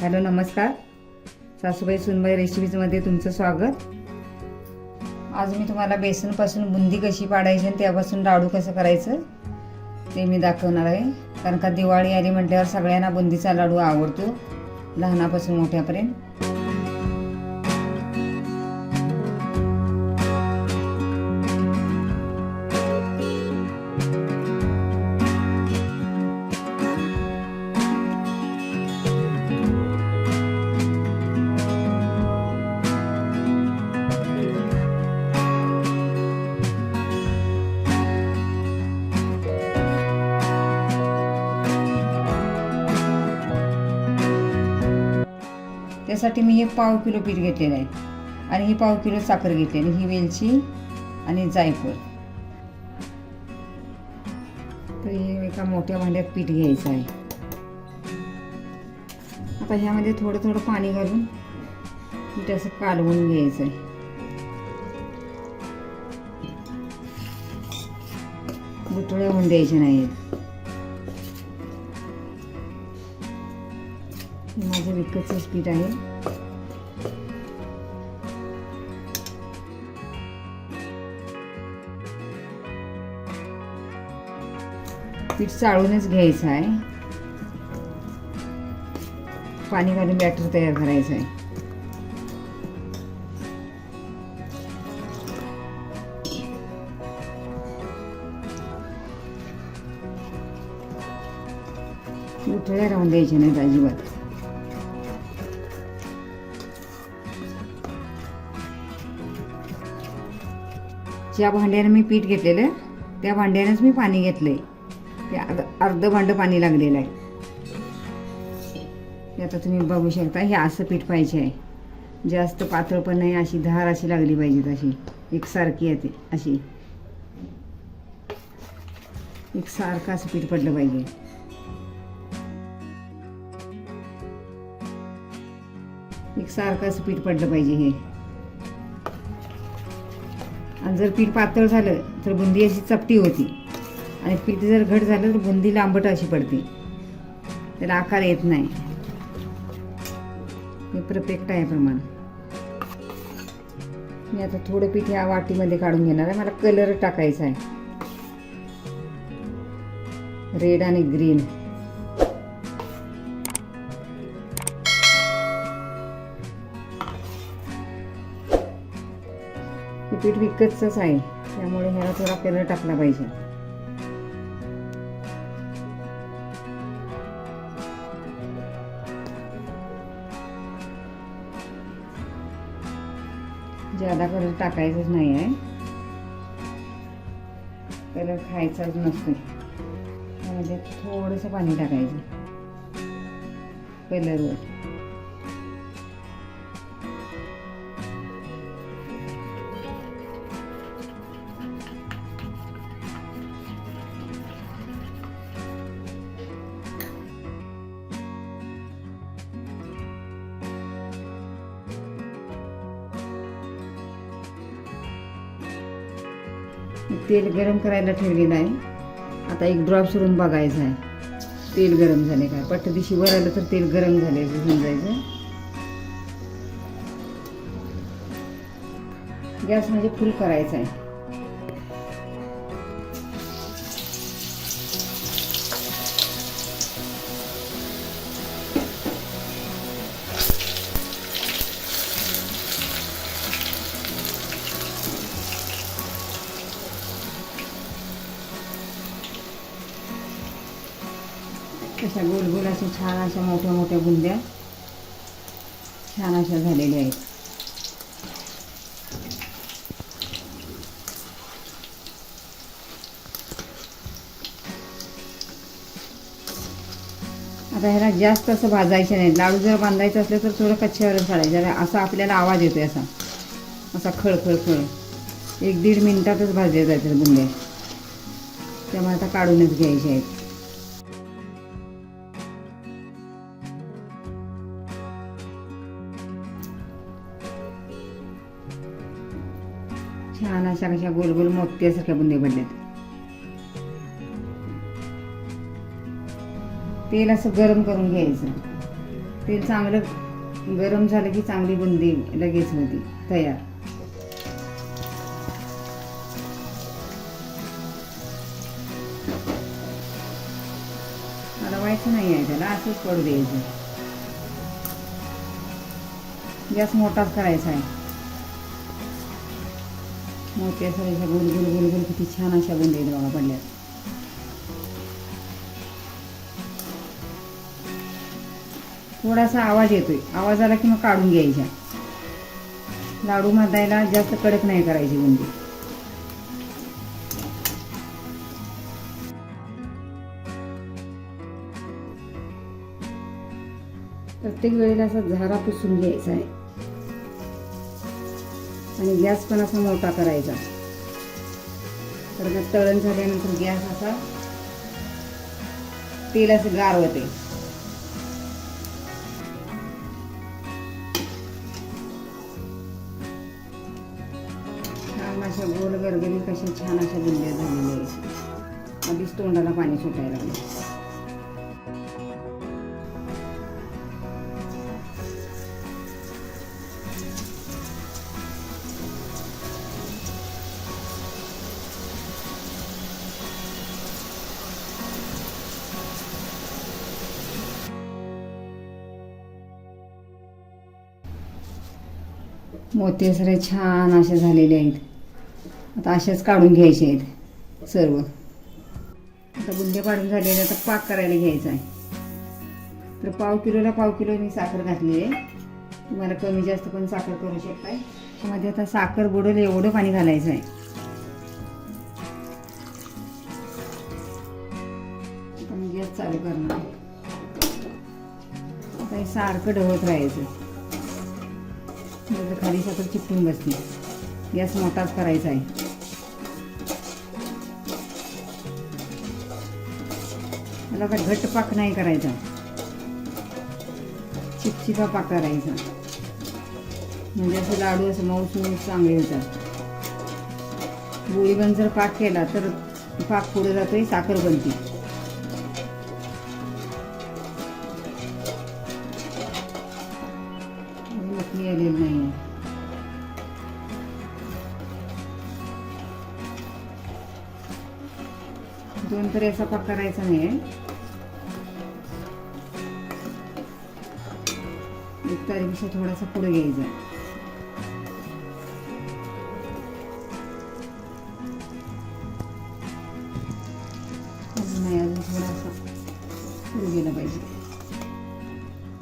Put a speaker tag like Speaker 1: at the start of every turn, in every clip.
Speaker 1: Hello नमस्कार. सासूबाई सुनबाई रेसिपीजमध्ये तुमचं स्वागत. आज मी तुम्हाला बेसनपासून बुंदी कशी पाडायची आणि त्यापासून लाडू कसं करायचं ते मी दाखवणार आहे. कारण का दिवाळी आली म्हटल्यावर सगळ्यांना बुंदीचा लाडू आवडतो लहानापासून मोठ्यापर्यंत. त्यासाठी मी हे पाव किलो पीठ घेतलेलं आहे. आणि ही पाव किलो साखर घेतलेली ही वेलची आणि जायफळ. तर हे एका मोठ्या भांड्यात पीठ घ्यायचं आहे. आता ह्यामध्ये थोडं थोडं पाणी घालून पीठ असं कालवून घ्यायचं आहे. गुठळ्या होऊन द्यायच्या नाहीत. माझं विकतचं पीठ आहे. पीठ चाळूनच घ्यायचं आहे. पाणी घालून बॅटर तयार करायचं आहे. उठळ्या राहून द्यायच्या नाहीत अजिबात. ज्या भांड्यानं मी पीठ घेतलेलं त्या भांड्यानंच मी पाणी घेतलं आहे ते अर्ध अर्ध भांडं पाणी लागलेलं आहे. हे आता तुम्ही बघू शकता हे असं पीठ पाहिजे आहे. जास्त पातळ पण नाही अशी धार अशी लागली पाहिजे अशी एकसारखी आहे ती अशी. एकसारखं असं पीठ पडलं पाहिजे. एकसारखं असं पीठ पडलं पाहिजे हे. आणि जर पीठ पातळ झालं तर बुंदी अशी चपटी होती. आणि पीठ जर घट झालं तर बुंदी लांबट अशी पडते. त्याला आकार येत नाही. हे परफेक्ट आहे प्रमाण. मी आता थोडं पीठ या वाटीमध्ये काढून घेणार आहे. मला कलर टाकायचा आहे. रेड आणि ग्रीन पीठ विकतच आहे. त्यामुळे ह्याला थोडा कलर टाकला पाहिजे. ज्यादा कलर टाकायचंच नाही आहे. कलर खायचाच नसतो त्यामध्ये थोडंसं पाणी टाकायचं. कलरवर तेल गरम करायला ठेवलेलं आहे आता एक ड्रॉप सोडून बघायचं आहे. तेल गरम झाले काय पट्ट दिशी वर आलं तर तेल गरम झाले घेऊन जायचं. गॅस म्हणजे फुल करायचा आहे. अशा गोल गोल अशा छान अशा मोठ्या मोठ्या बुंद्या छान अशा झालेल्या आहेत. आता ह्याला जास्त असं भाजायचं नाही. लाडू जर बांधायचं असलं तर थोडं कच्च्यावर काढायचं असा आपल्याला आवाज येतोय असा. असा खळ खळ खळ. एक दीड मिनिटातच भाजले जायचं बुंद्या. त्यामुळे आता काढूनच घ्यायचे आहेत. छान अशा कशा गोल गोल मोत्यासारख्या बुंदी पडल्यात तेल असं गरम करून घ्यायचं. तेल चांगलं गरम झालं की चांगली बुंदी लगेच होती तयार. हलवायचं नाही आहे त्याला असंच पडू द्यायचं. गॅस मोठाच करायचा आहे. मोठ्या अशा गोल गोल गोल गोल किती छान अशा बुंदी बघा पडल्यात थोडासा आवाज येतोय. आवाज आला की मग काढून घ्यायच्या लाडू मधायला जास्त कडक नाही करायची बुंदी प्रत्येक वेळेला असा झारा पुसून घ्यायचा आहे. आणि गॅस पण असा मोठा करायचा. तर मग तळण झाल्यानंतर गॅस असा तेल असं गार होते छान अशा गोल गरगरी कशा छान अशा बुंद्या झालेल्या आहेत. आधीच तोंडाला पाणी सुटायला लागलं. मोते सगळे छान असे झालेले आहेत. आता असेच काढून घ्यायचे आहेत सर्व. आता बुंदे पाडून झालेले आता पाक करायला घ्यायचा आहे. तर पाव किलोला पाव किलो मी साखर घातली आहे. तुम्हाला कमी जास्त पण साखर करू शकताय. त्यामध्ये आता साखर बुडवलं एवढं पाणी घालायचं आहे. आता गॅस चालू करणार आता हे सारखं ढवत राहायचं. म्हणजे खाली साखर चिपटून बसते गॅस मोठाच करायचा आहे. मला काय घट्ट पाक नाही करायचा. चिपचिपा पाक करायचा. म्हणजे असं लाडू असं मऊसून चांगले होतात. गोळी जर पाक केला तर पाक पुढे जातोय साखर बनते. तरी असा पाक करायचा नाही आहे एक तारीपेक्षा थोडासा पुढे घ्यायचा नाही अजून थोडासा पुढे गेला पाहिजे.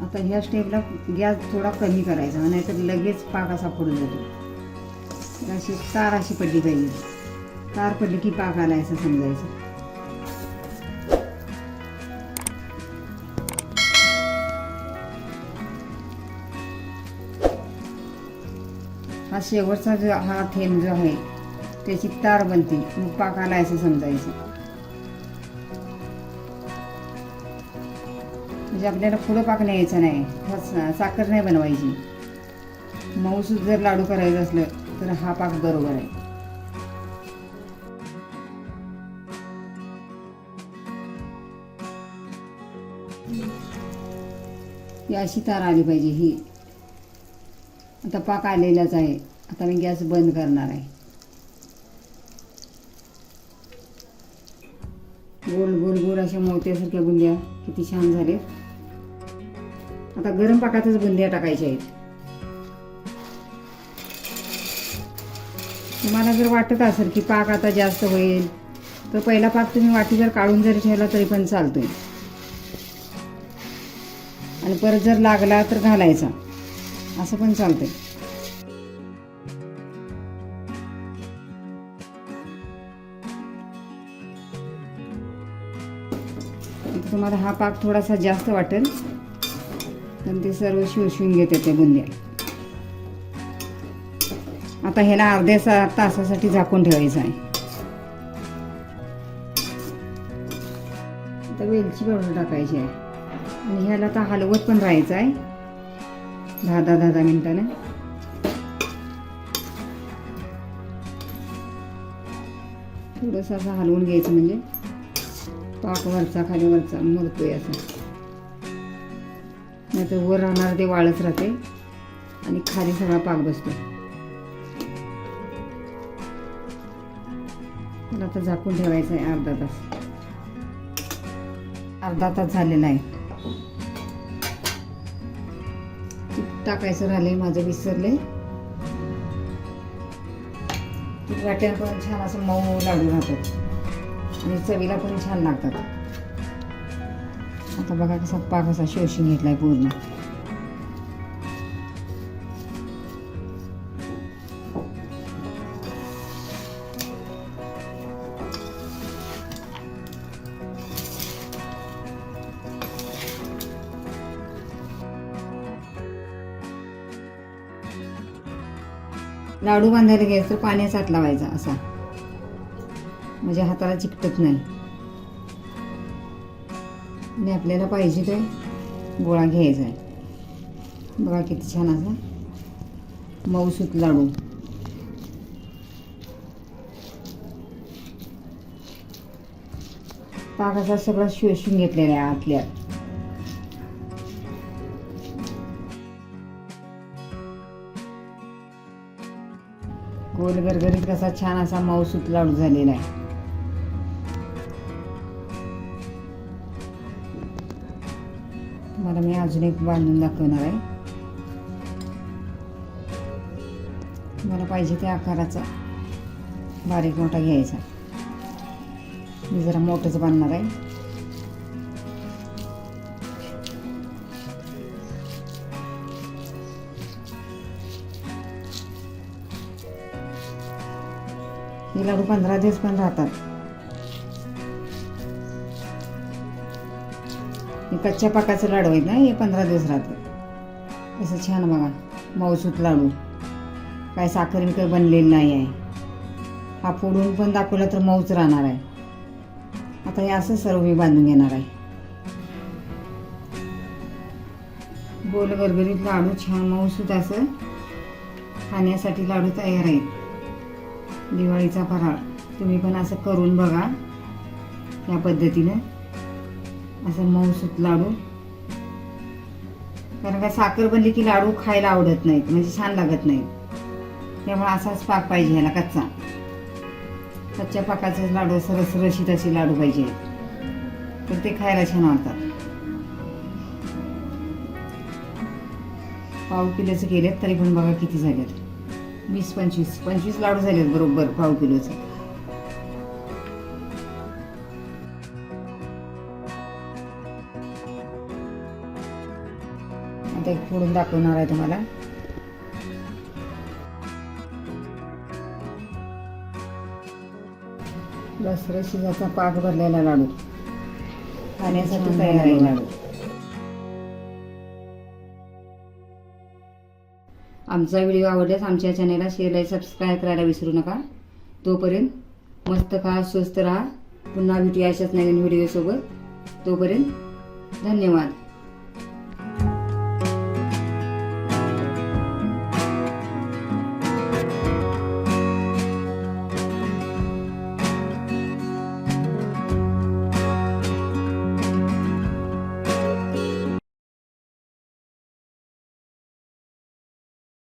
Speaker 1: आता ह्या स्टेपला गॅस थोडा कमी करायचा नाहीतर लगेच पाक असा पुढे जातो. अशी तार अशी पडली पाहिजे. तार पडली की पाक आला असं समजायचं. हा शेवटचा जो हा थेंब जो आहे त्याची तार बनते. मग पाक आला असं समजायचं. म्हणजे आपल्याला पुढं पाक न्यायचा नाही. साखर नाही बनवायची. मऊसूद जर लाडू करायचं असलं तर हा पाक बरोबर आहे. ही अशी तार आली पाहिजे ही. आता पाक आलेलाच आहे. आता मी गॅस बंद करणार आहे. गोल गोल गोल अशा मोत्यासारख्या बुंद्या किती छान झाले आता गरम पाकातच बुंद्या टाकायच्या आहेत. तुम्हाला जर वाटत असेल की पाक आता जास्त होईल तर पहिला पाक तुम्ही वाटी जर काढून जरी ठेवला तरी पण चालतोय. आणि परत जर लागला तर घालायचा. असं पण चालते तुम्हाला हा पाक थोडासा जास्त वाटेल. पण ते सर्व शिवशिवून घेते ते बुंद्या आता ह्याला अर्ध्या सा तासासाठी झाकून ठेवायचं आहे. आता वेलची पावडर टाकायची आहे. आणि ह्याला आता हलवत पण राहायचं आहे. दहा दहा दहा दहा मिनटाने. थोडंसं असं हलवून घ्यायचं म्हणजे पाक वरचा खाली वरचा मुरतोय असं. नाहीतर वर राहणार ते वाळच राहते आणि खाली सगळा पाक बसतो. त्याला आता झाकून ठेवायचं आहे अर्धा तास. अर्धा तास झालेला आहे टाकायचं राहिले माझं विसरले तूप वाट्यानं पण छान असं मऊ लाडू राहतात. आणि चवीला पण छान लागतात. आता बघा कसा पाक असा शोषून घेतलाय पूर्ण. लाडू बांधायला घ्यायचं तर पाण्याचा हात लावायचा असा. म्हणजे हाताला चिकटत नाही. आणि आपल्याला पाहिजे ते गोळा घ्यायचा आहे. बघा किती छान असा मऊसूत लाडू. पाक असा सगळा शोषून घेतलेला आहे आतल्या गोल गरगरीत कसा छान असा मऊसूत लाडू झालेला आहे. तुम्हाला मी अजून एक बांधून दाखवणार आहे. तुम्हाला पाहिजे त्या आकाराचा बारीक मोठा घ्यायचा. मी जरा मोठंच बांधणार आहे. हे लाडू पंधरा दिवस पण राहतात. कच्च्या पाकाचं लाडू आहेत ना हे पंधरा दिवस राहतात असं छान बघा मऊसूत लाडू. काय साखर विकर बनलेली नाही आहे. हा फोडून पण दाखवला तर मऊच राहणार आहे. आता हे असं सर्व मी बांधून घेणार आहे. गोल गरगरीत लाडू छान मऊसूत असं खाण्यासाठी लाडू तयार आहेत. दिवाळीचा फराळ. तुम्ही पण असं करून बघा या पद्धतीनं. असं मऊसूत लाडू. कारण का साखर बनली की लाडू खायला आवडत नाहीत म्हणजे छान लागत नाहीत. त्यामुळे असाच पाक पाहिजे ह्याला कच्चा. कच्च्या पाकाचे लाडू असं रसरशीत असे लाडू पाहिजे. तर ते खायला छान वाटतात. पाव किलोचे केलेत तरी पण बघा किती झालेत. वीस पंचवीस पंचवीस लाडू झालेत बरोबर पाव किलोचे. आता एक फोडून दाखवणार आहे तुम्हाला. दसरा शिजाचा पाक भरलेला लाडू. खाण्यासाठी तयार आहे लाडू. आमचा व्हिडिओ आवडल्यास आमच्या चॅनेलला शेअर आणि सबस्क्राईब करायला विसरू नका. तोपर्यंत मस्त खा स्वस्त राहा. पुन्हा भेटूया अशाच नवीन व्हिडिओसोबत तोपर्यंत धन्यवाद.